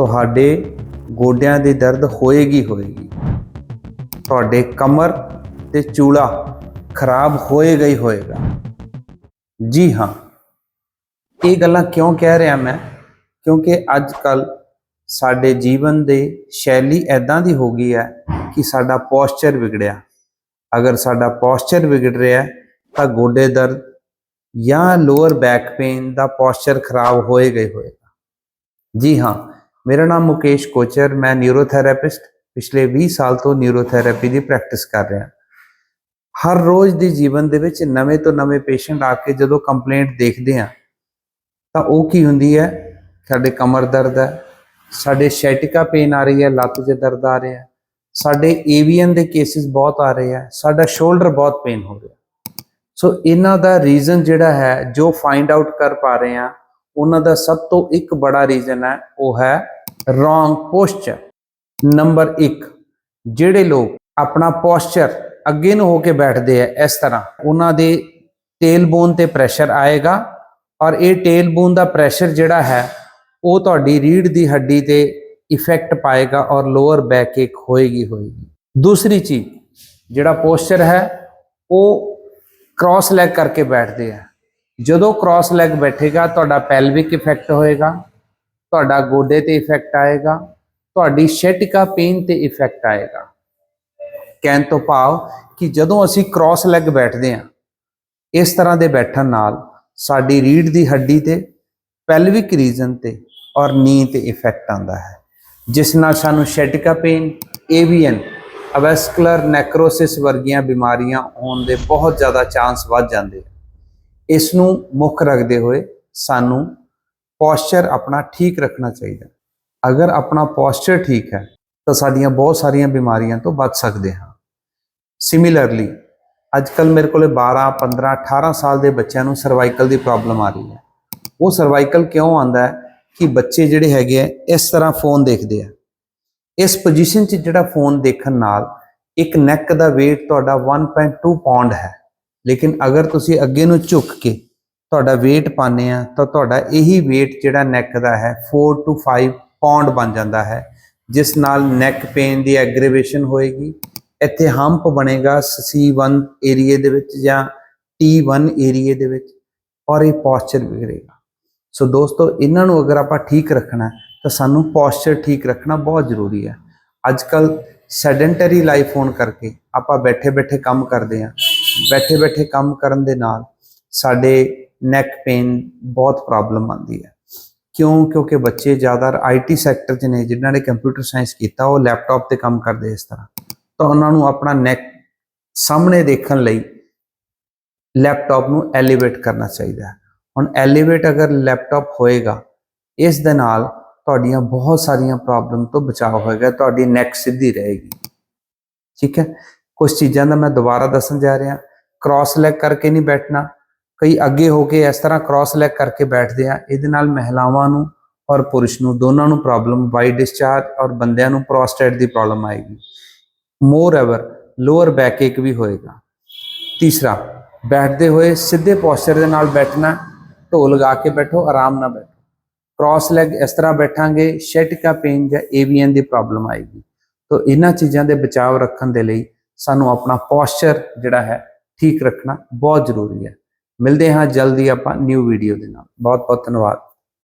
ਤੁਹਾਡੇ ਗੋਡਿਆਂ ਦੀ ਦਰਦ ਹੋਏਗੀ ਹੋਏਗੀ। ਤੁਹਾਡੇ ਕਮਰ ਤੇ ਚੂਲਾ ਖਰਾਬ ਹੋਏਗਾ ਹੀ ਹੋਏਗਾ। ਜੀ ਹਾਂ। ਇਹ ਗੱਲਾਂ ਕਿਉਂ ਕਹਿ ਰਿਹਾ ਮੈਂ? ਕਿਉਂਕਿ ਅੱਜ ਕੱਲ ਸਾਡੇ ਜੀਵਨ ਦੇ ਸ਼ੈਲੀ ਐਦਾਂ ਦੀ ਹੋ ਗਈ ਹੈ ਕਿ ਸਾਡਾ ਪੋਸਚਰ ਵਿਗੜਿਆ। ਅਗਰ ਸਾਡਾ ਪੋਸਚਰ ਵਿਗੜ ਰਿਹਾ ਤਾਂ ਗੋਡੇ ਦਰਦ ਜਾਂ ਲੋਅਰ ਬੈਕ ਪੇਨ ਦਾ ਪੋਸਚਰ ਖਰਾਬ ਹੋਏਗਾ ਹੀ ਹੋਏਗਾ। ਜੀ ਹਾਂ। ਮੇਰਾ ਨਾਮ ਮੁਕੇਸ਼ ਕੋਚਰ, ਮੈਂ ਨਿਊਰੋਥੈਰੇਪਿਸਟ ਪਿਛਲੇ 20 ਸਾਲ ਤੋਂ ਨਿਊਰੋਥੈਰੇਪੀ ਦੀ ਪ੍ਰੈਕਟਿਸ ਕਰ ਰਿਹਾ। ਹਰ ਰੋਜ਼ ਦੇ ਜੀਵਨ ਦੇ ਵਿੱਚ ਨਵੇਂ ਤੋਂ ਨਵੇਂ ਪੇਸ਼ੈਂਟ ਆ ਕੇ ਜਦੋਂ ਕੰਪਲੇਂਟ ਦੇਖਦੇ ਆ ਤਾਂ ਉਹ ਕੀ ਹੁੰਦੀ ਹੈ? ਸਾਡੇ ਕਮਰ ਦਰਦ ਹੈ, ਸਾਡੇ ਸ਼ੈਟਿਕਾ ਪੇਨ ਆ ਰਹੀ ਹੈ, ਲੱਤ 'ਚ ਦਰਦ ਆ ਰਿਹਾ ਹੈ ਸਾਡੇ ਏਵੀਐਨ ਦੇ ਕੇਸਿਸ ਬਹੁਤ ਆ ਰਹੇ ਆ ਸਾਡਾ ਸ਼ੋਲਡਰ ਬਹੁਤ ਪੇਨ ਹੋ ਰਿਹਾ। ਸੋ ਇਹਨਾਂ ਦਾ ਰੀਜ਼ਨ ਜਿਹੜਾ ਹੈ, ਜੋ ਫਾਈਂਡ ਆਊਟ ਕਰ ਪਾ ਰਹੇ ਆ ਉਹਨਾਂ ਦਾ ਸਭ ਤੋਂ ਇੱਕ ਬੜਾ ਰੀਜ਼ਨ ਹੈ, ਉਹ ਹੈ ਰੋਂਗ ਪੋਸਚਰ ਨੰਬਰ 1 ਜਿਹੜੇ ਲੋਕ ਆਪਣਾ ਪੋਸਚਰ ਅੱਗੇ ਨੂੰ ਹੋ ਕੇ ਬੈਠਦੇ ਆ ਇਸ ਤਰ੍ਹਾਂ, ਉਹਨਾਂ ਦੇ ਟੇਲ ਬੋਨ ਤੇ ਪ੍ਰੈਸ਼ਰ ਆਏਗਾ ਔਰ ਇਹ ਟੇਲ ਬੋਨ ਦਾ ਪ੍ਰੈਸ਼ਰ ਜਿਹੜਾ ਹੈ, ਉਹ ਤੁਹਾਡੀ ਰੀੜ ਦੀ ਹੱਡੀ ਤੇ ਇਫੈਕਟ ਪਾਏਗਾ ਔਰ ਲੋਅਰ ਬੈਕ ਏਕ ਹੋਏਗੀ ਹੋਏਗੀ। ਦੂਸਰੀ ਚੀਜ਼, ਜਿਹੜਾ ਪੋਸਚਰ ਹੈ, ਉਹ ਕ੍ਰਾਸ ਲੈਗ ਕਰਕੇ ਬੈਠਦੇ ਆ। ਜਦੋਂ ਕ੍ਰਾਸ ਲੈਗ ਬੈਠੇਗਾ, ਤੁਹਾਡਾ ਪੈਲਵਿਕ ਇਫੈਕਟ ਹੋਏਗਾ, ਤੁਹਾਡਾ ਗੋਡੇ ਤੇ ਇਫੈਕਟ ਆਏਗਾ, ਤੁਹਾਡੀ ਸ਼ੈਟਿਕਾ ਪੇਨ ਤੇ ਇਫੈਕਟ ਆਏਗਾ। ਕਹਿਣ ਤੋਂ ਭਾਵ ਕਿ ਜਦੋਂ ਅਸੀਂ ਕ੍ਰਾਸ ਲੈਗ ਬੈਠਦੇ ਆ ਇਸ ਤਰ੍ਹਾਂ ਦੇ ਬੈਠਣ ਨਾਲ ਸਾਡੀ ਰੀੜ ਦੀ ਹੱਡੀ ਤੇ ਪੈਲਵਿਕ ਰੀਜਨ ਤੇ ਔਰ ਨੀ ਤੇ ਇਫੈਕਟ ਆਉਂਦਾ ਹੈ, ਜਿਸ ਨਾਲ ਸਾਨੂੰ ਸ਼ੈਟਿਕਾ ਪੇਨ ਏਵੀਐਨ ਅਵੈਸਕੁਲਰ ਨੈਕਰੋਸਿਸ ਵਰਗੀਆਂ ਬਿਮਾਰੀਆਂ ਹੋਣ ਦੇ ਬਹੁਤ ਜ਼ਿਆਦਾ ਚਾਂਸ ਵੱਧ ਜਾਂਦੇ ਇਸ ਨੂੰ ਮੁੱਖ ਰੱਖਦੇ ਹੋਏ ਸਾਨੂੰ ਪੋਸਚਰ ਆਪਣਾ ਠੀਕ ਰੱਖਣਾ ਚਾਹੀਦਾ। ਅਗਰ ਆਪਣਾ ਪੋਸਚਰ ਠੀਕ ਹੈ, ਤਾਂ ਸਾਡੀਆਂ ਬਹੁਤ ਸਾਰੀਆਂ ਬਿਮਾਰੀਆਂ ਤੋਂ ਬਚ ਸਕਦੇ ਹਾਂ। ਸਿਮਿਲਰਲੀ ਅੱਜ ਕੱਲ ਮੇਰੇ ਕੋਲੇ 12 15 18 ਸਾਲ ਦੇ ਬੱਚਿਆਂ ਨੂੰ ਸਰਵਾਈਕਲ ਦੀ ਪ੍ਰੋਬਲਮ ਆ ਰਹੀ ਹੈ। ਉਹ ਸਰਵਾਈਕਲ ਕਿਉਂ ਆਂਦਾ ਹੈ ਕਿ ਬੱਚੇ ਜਿਹੜੇ ਹੈਗੇ ਆ, ਇਸ ਤਰ੍ਹਾਂ ਫੋਨ ਦੇਖਦੇ ਆ। ਇਸ ਪੋਜੀਸ਼ਨ 'ਚ ਜਿਹੜਾ ਫੋਨ ਦੇਖਣ ਨਾਲ ਇੱਕ ਨੈਕ ਦਾ weight ਤੁਹਾਡਾ 1.2 ਪਾਉਂਡ ਹੈ। ਲੇਕਿਨ ਅਗਰ ਤੁਸੀਂ ਅੱਗੇ ਨੂੰ ਝੁੱਕ ਕੇ ਤੁਹਾਡਾ weight ਪਾਉਂਦੇ ਆ, ਤਾਂ ਤੁਹਾਡਾ ਇਹੀ weight ਜਿਹੜਾ ਨੈਕ ਦਾ ਹੈ 4 to 5 ਪਾਉਂਡ ਬਣ ਜਾਂਦਾ ਹੈ, ਜਿਸ ਨਾਲ ਨੈਕ ਪੇਨ ਦੀ ਐਗਰੀਵੇਸ਼ਨ ਹੋਏਗੀ। ਇੱਥੇ ਹੰਪ ਬਣੇਗਾ C1 ਏਰੀਏ ਦੇ ਵਿੱਚ ਜਾਂ T1 ਏਰੀਏ ਦੇ ਵਿੱਚ, ਔਰ ਇਹ ਪੋਸਚਰ ਵਿਗੜੇਗਾ। ਸੋ ਦੋਸਤੋ, ਇਹਨਾਂ ਨੂੰ ਅਗਰ ਆਪਾਂ ਠੀਕ ਰੱਖਣਾ, ਤਾਂ ਸਾਨੂੰ ਪੋਸਚਰ ਠੀਕ ਰੱਖਣਾ ਬਹੁਤ ਜ਼ਰੂਰੀ ਹੈ। ਅੱਜ ਕੱਲ ਸੈਡੈਂਟਰੀ ਲਾਈਫ ਹੋਣ ਕਰਕੇ ਆਪਾਂ ਬੈਠੇ ਬੈਠੇ ਕੰਮ ਕਰਦੇ ਹਾਂ ਬੈਠੇ ਬੈਠੇ ਕੰਮ ਕਰਨ ਦੇ ਨਾਲ ਸਾਡੇ ਨੈਕ ਪੇਨ ਬਹੁਤ ਪ੍ਰੋਬਲਮ ਆਉਂਦੀ ਹੈ। ਕਿਉਂ? ਕਿਉਂਕਿ ਬੱਚੇ ਜ਼ਿਆਦਾ ਆਈਟੀ ਸੈਕਟਰ 'ਚ ਨੇ, ਜਿਨ੍ਹਾਂ ਨੇ ਕੰਪਿਊਟਰ ਸਾਇੰਸ ਕੀਤਾ, ਉਹ ਲੈਪਟਾਪ ਤੇ ਕੰਮ ਕਰਦੇ ਇਸ ਤਰ੍ਹਾਂ। ਤਾਂ ਉਹਨਾਂ ਨੂੰ ਆਪਣਾ ਨੈਕ ਸਾਹਮਣੇ ਦੇਖਣ ਲਈ ਲੈਪਟਾਪ ਨੂੰ ਐਲੀਵੇਟ ਕਰਨਾ ਚਾਹੀਦਾ ਹੈ। ਹੁਣ ਐਲੀਵੇਟ ਅਗਰ ਲੈਪਟਾਪ ਹੋਏਗਾ, ਇਸ ਦੇ ਨਾਲ ਤੁਹਾਡੀਆਂ ਬਹੁਤ ਸਾਰੀਆਂ ਪ੍ਰੋਬਲਮ ਤੋਂ ਬਚਾਅ ਹੋਏਗਾ, ਤੁਹਾਡੀ ਨੈਕ ਸਿੱਧੀ ਰਹੇਗੀ। ਠੀਕ ਹੈ? ਕੁਝ ਚੀਜ਼ਾਂ ਦਾ ਮੈਂ ਦੁਬਾਰਾ ਦੱਸਣ ਜਾ ਰਿਹਾ। ਕ੍ਰਾਸ ਲੈਗ ਕਰਕੇ ਨਹੀਂ ਬੈਠਣਾ। ਕਈ ਅੱਗੇ ਹੋ ਕੇ ਇਸ ਤਰ੍ਹਾਂ ਕ੍ਰਾਸ ਲੈਗ ਕਰਕੇ ਬੈਠਦੇ ਆ। ਇਹਦੇ ਨਾਲ ਮਹਿਲਾਵਾਂ ਨੂੰ ਔਰ ਪੁਰਸ਼ ਨੂੰ ਦੋਨਾਂ ਨੂੰ ਪ੍ਰੋਬਲਮ ਵਾਈ ਡਿਸਚਾਰਜ ਔਰ ਬੰਦਿਆਂ ਨੂੰ ਪ੍ਰੋਸਟੇਟ ਦੀ ਪ੍ਰੋਬਲਮ ਆਏਗੀ। ਮੋਰ ਐਵਰ ਲੋਅਰ ਬੈਕ ਏਕ ਵੀ ਹੋਏਗਾ। ਤੀਸਰਾ, ਬੈਠਦੇ ਹੋਏ ਸਿੱਧੇ ਪੋਸਚਰ ਦੇ ਨਾਲ ਬੈਠਣਾ। ਢੋ ਲਗਾ ਕੇ ਬੈਠੋ, ਆਰਾਮ ਨਾਲ ਬੈਠੋ। ਕ੍ਰਾਸ ਲੈਗ ਇਸ ਤਰ੍ਹਾਂ ਬੈਠਾਂਗੇ ਸ਼ੈਟਿਕਾ ਪੇਨ ਜਾਂ ਏਵੀਐਨ ਦੀ ਪ੍ਰੋਬਲਮ ਆਏਗੀ। ਤੋਂ ਇਹਨਾਂ ਚੀਜ਼ਾਂ ਦੇ ਬਚਾਅ ਰੱਖਣ ਦੇ ਲਈ ਸਾਨੂੰ ਆਪਣਾ ਪੋਸਚਰ ਜਿਹੜਾ ਹੈ ਠੀਕ ਰੱਖਣਾ ਬਹੁਤ ਜ਼ਰੂਰੀ ਹੈ। ਮਿਲਦੇ ਹਾਂ ਜਲਦੀ ਆਪਾਂ ਨਿਊ ਵੀਡੀਓ ਦੇ ਨਾਲ। ਬਹੁਤ ਬਹੁਤ ਧੰਨਵਾਦ।